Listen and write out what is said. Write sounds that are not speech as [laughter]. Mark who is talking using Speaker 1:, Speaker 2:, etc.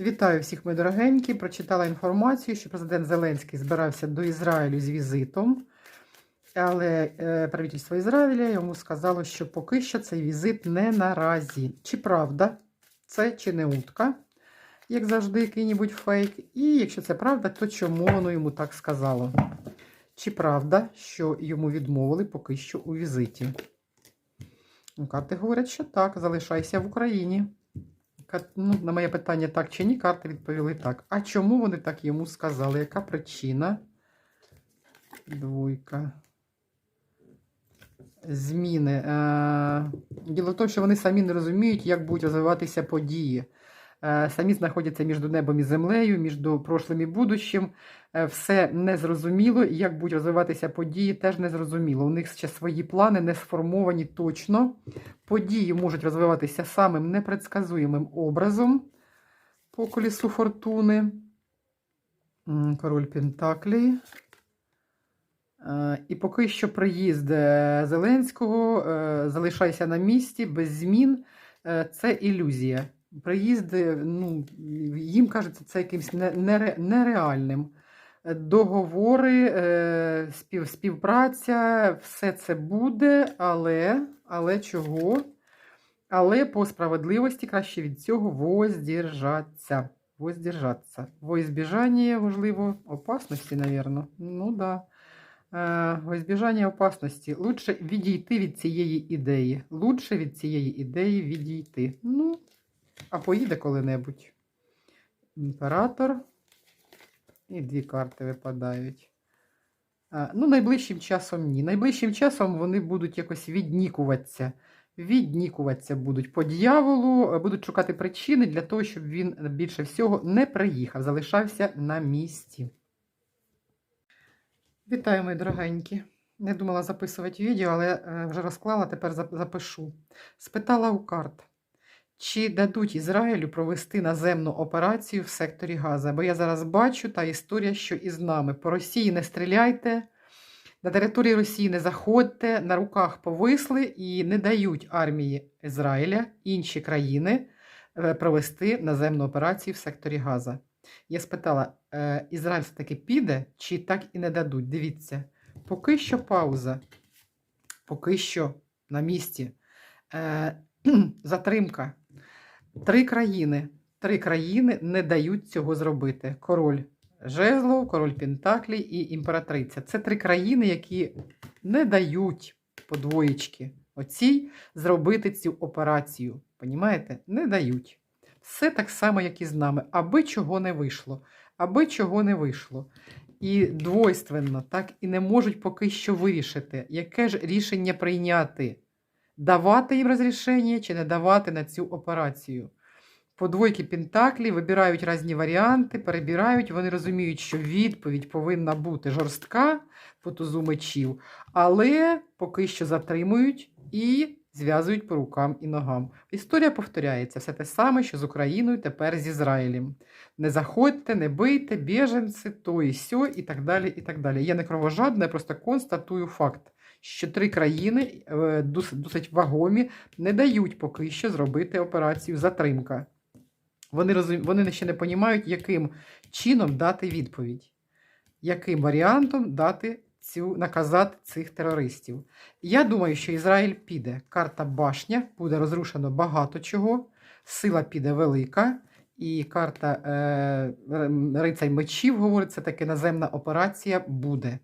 Speaker 1: Вітаю всіх, мої дорогенькі. Прочитала інформацію, що президент Зеленський збирався до Ізраїлю з візитом, але е, правительство Ізраїля йому сказало, що поки що цей візит не наразі. Чи правда це, чи не утка, як завжди, який-небудь фейк. І якщо це правда, то чому воно йому так сказало? Чи правда, що йому відмовили поки що у візиті? Ну, Карти говорять, що так, залишайся в Україні. Ну, на моє питання так чи ні, карти відповіли так. А чому вони так йому сказали? Яка причина? Двойка. Зміни. Е, Діло в тому, що вони самі не розуміють, як будуть розвиватися події. Е, Самі знаходяться між небом і землею, між прошлим і будущим. Е, Все незрозуміло, і як будуть розвиватися події, теж незрозуміло. У них ще свої плани не сформовані точно. Події можуть розвиватися самим непредсказуємим образом по колісу фортуни. Король Пентаклі. Е, І поки що приїзд Зеленського залишайся на місці без змін. Це ілюзія. Приїзд, е, ну, їм кажеться, це якимось нере- нереальним. Договори, е, спів, співпраця, все це буде, але, але чого? Але по справедливості краще від цього воздержаться. Воздержаться. Во можливо, опасності, навірно. Ну да. Е, во опасності. Лучше відійти від цієї ідеї. Лучше від цієї ідеї відійти. Ну, а поїде коли-небудь. Імператор. І дві карти випадають. А, ну, найближчим часом ні. Найближчим часом вони будуть якось віднікуватися. Віднікуватися будуть по дьяволу, е, будуть шукати причини для того, щоб він більше всього не приїхав, залишався на місці. Вітаю, мої дорогенькі. Не думала записувати відео, але е, вже розклала, тепер запишу. Спитала у карт, чи дадуть Ізраїлю провести наземну операцію в секторі Газа. Бо я зараз бачу та історія, що із нами. По Росії не стріляйте, на території Росії не заходьте, на руках повисли і не дають армії Ізраїля інші країни е, провести наземну операцію в секторі Газа. Я спитала, е, Ізраїль все-таки піде, чи так і не дадуть? Дивіться, поки що пауза, поки що на місці. Е, [clears throat] затримка. Три країни. Три країни не дають цього зробити. Король Жезлов, король Пентаклі і імператриця. Це три країни, які не дають по двоєчки оцій зробити цю операцію. Понімаєте? Не дають. Все так само, як і з нами, аби чого не вийшло. Аби чого не вийшло. І двойственно так і не можуть поки що вирішити, яке ж рішення прийняти давати їм розрішення чи не давати на цю операцію. По двойки Пентаклі вибирають різні варіанти, перебирають, вони розуміють, що відповідь повинна бути жорстка по тузу мечів, але поки що затримують і зв'язують по рукам і ногам. Історія повторяється, все те саме, що з Україною, тепер з Ізраїлем. Не заходьте, не бийте, біженці, то і сьо, і так далі. і так далі. Я не кровожадна, я просто констатую факт що три країни е, досить вагомі не дають поки що зробити операцію затримка. Вони, розум... вони ще не розуміють, яким чином дати відповідь, яким варіантом дати цю, наказати цих терористів. Я думаю, що Ізраїль піде. Карта башня, буде розрушено багато чого, сила піде велика, і карта е... рицарь мечів говорить, це таки наземна операція буде.